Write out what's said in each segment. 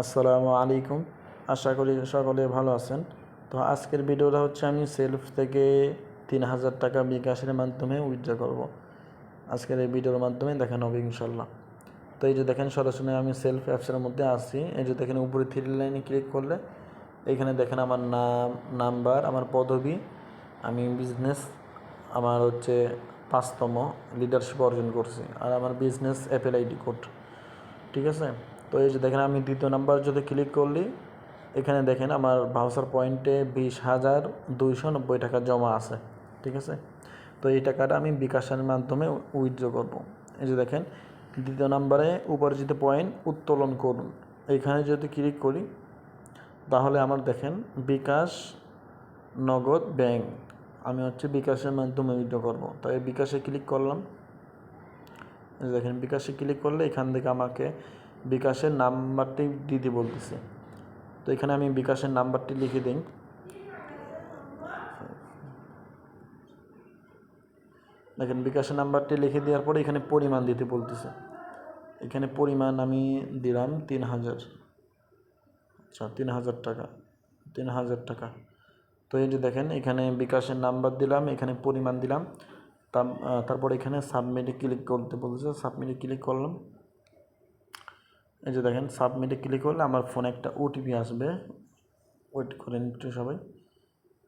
আসসালামু আলাইকুম। আশা করি সকলে ভালো আছেন। তো আজকের ভিডিওটা হচ্ছে আমি সেলফ থেকে তিন হাজার টাকা বিকাশের মাধ্যমে উইথড্র করব। আজকের এই ভিডিওর মাধ্যমে দেখানো হবে ইনশাল্লাহ তো এই যে দেখেন, সরাসরি আমি সেলফ অ্যাপসের মধ্যে আসি। এই যে দেখেন, উপরে থ্রি লাইনে ক্লিক করলে এখানে দেখেন আমার নাম, নাম্বার, আমার পদবি, আমি বিজনেস, আমার হচ্ছে পাঁচতম লিডারশিপ অর্জন করছি, আর আমার বিজনেস অ্যাপেল আইডি কোড, ঠিক আছে? তো এই যে দেখেন, আমি দ্বিতীয় নাম্বার যদি ক্লিক করলি, এখানে দেখেন আমার ভাউচার পয়েন্টে বিশ হাজার দুইশো নব্বই টাকা জমা আছে, ঠিক আছে? তো এই টাকাটা আমি বিকাশের মাধ্যমে উইথড্র করব। এই যে দেখেন, দ্বিতীয় নাম্বারে উপার্জিত পয়েন্ট উত্তোলন করুন। এইখানে যদি ক্লিক করি, তাহলে আমার দেখেন বিকাশ নগদ ব্যাংক, আমি হচ্ছে বিকাশের মাধ্যমে উইথড্র করব। তো এই বিকাশে ক্লিক করলাম। দেখেন, বিকাশে ক্লিক করলে এখান থেকে আমাকে বিকাশের নাম্বারটি দিতে বলতেছে। তো এখানে আমি বিকাশের নাম্বারটি লিখে দিই। দেখেন, বিকাশের নাম্বারটি লিখে দেওয়ার পরে এখানে পরিমাণ দিতে বলতেছে। এখানে পরিমাণ আমি দিলাম তিন হাজার। আচ্ছা তিন হাজার টাকা, তিন হাজার টাকা। তো এই যে দেখেন, এখানে বিকাশের নাম্বার দিলাম, এখানে পরিমাণ দিলাম। তারপর এখানে সাবমিটে ক্লিক করতে বলতেছে সাবমিটে ক্লিক করলাম। এই যে দেখেন সাবমিটে ক্লিক করলে আমার ফোনে একটা ওটিপি আসবে। ওয়েট করেন একটু সবাই।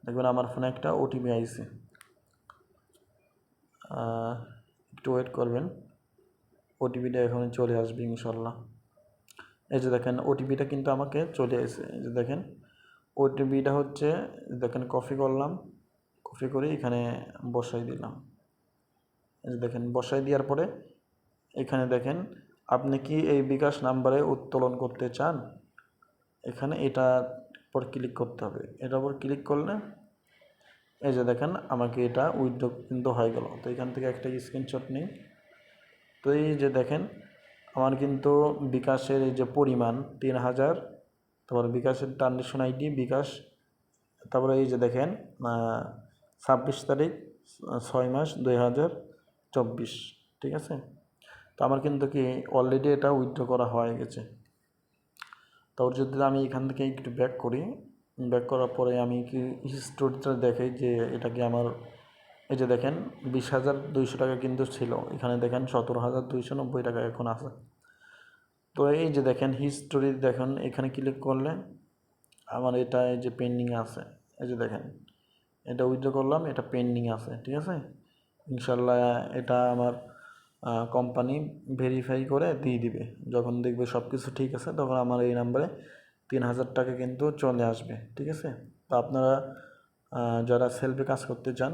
দেখবেন আমার ফোনে একটা ওটিপি আইছে। একটু ওয়েট করবেন। ওটিপিটা এখন চলে আসবে ইনশাল্লাহ। এই যে দেখেন ওটিপিটা কিন্তু আমাকে চলে এসে এই যে দেখেন ওটিপিটা হচ্ছে দেখেন কপি করলাম। কপি করে এখানে বসাই দিলাম। এই যে দেখেন, বসাই দেওয়ার পরে এখানে দেখেন আপনি কি এই বিকাশ নাম্বারে উত্তোলন করতে চান? এখানে এটা পর ক্লিক করতে হবে। এটার উপর ক্লিক করলে এই যে দেখেন, আমাকে এটা উইথড্র কিন্তু হয়ে গেল। তো এখান থেকে একটা স্ক্রিনশট নিই। তো এই যে দেখেন, আমার কিন্তু বিকাশের এই যে পরিমাণ তিন হাজার, তারপর বিকাশের ট্রানজেকশন আইডি বিকাশ, তারপরে এই যে দেখেন ছাব্বিশ তারিখ, ছয় মাস, দুই হাজার চব্বিশ, ঠিক আছে? তো আমার কিন্তু কি অলরেডি এটা উইথড্র করা হয়ে গেছে। তারপর যদি আমি এখান থেকে একটু ব্যাক করি ব্যাক করার পরে আমি কি হিস্টোরিটা দেখাই যে এটা কি আমার, এই যে দেখেন বিশ হাজার দুইশো টাকা কিন্তু ছিল, এখানে দেখেন সতেরো হাজার দুইশো নব্বই টাকা এখন আছে। তো এই যে দেখেন হিস্টোরি দেখেন, এখানে ক্লিক করলে আমার এটা এই যে পেন্ডিং আছে, এই যে দেখেন, এটা উইথড্র করলাম, এটা পেন্ডিং আছে, ঠিক আছে? ইনশাল্লাহ এটা আমার কোম্পানি ভেরিফাই করে দিয়ে দিবে। যখন দেখবে সব কিছু ঠিক আছে, তখন আমার এই নাম্বারে তিন হাজার টাকা কিন্তু চলে আসবে, ঠিক আছে? তো আপনারা যারা সেলফে কাজ করতে চান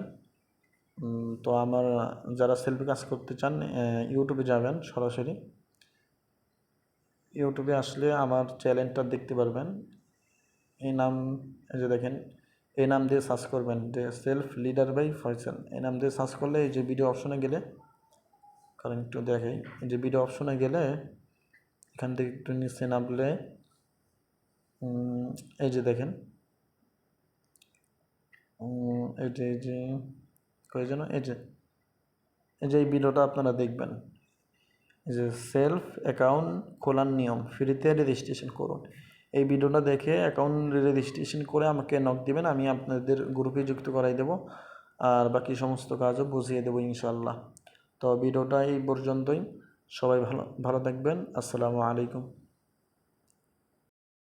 তো আমার, যারা সেলফে কাজ করতে চান ইউটিউবে যাবেন সরাসরি। ইউটিউবে আসলে আমার চ্যানেলটা দেখতে পারবেন। এই নাম, এই যে দেখেন, এই নাম দিয়ে সার্চ করবেন, যে সেলফ লিডার বাই ফয়সাল এই নাম দিয়ে সার্চ করলে এই যে ভিডিও অপশনে গেলে কারণ একটু দেখাই এই যে ভিডিও অপশনে গেলে, এখান থেকে একটু নিচে নামলে এই যে দেখেন এই যে এই যে যেন, এই যে এই যে এই ভিডিওটা আপনারা দেখবেন। এই যে সেলফ অ্যাকাউন্ট খোলার নিয়ম ফ্রিতে রেজিস্ট্রেশন করুন। এই ভিডিওটা দেখে অ্যাকাউন্ট রেজিস্ট্রেশন করে আমাকে নক দিবেন, আমি আপনাদের গ্রুপে যুক্ত করাই দেব, আর বাকি সমস্ত কাজও বুঝিয়ে দেবো ইনশাল্লাহ তো ভিডিওটা এই পর্যন্তই। সবাই ভালো ভালো থাকবেন। আসসালামু আলাইকুম।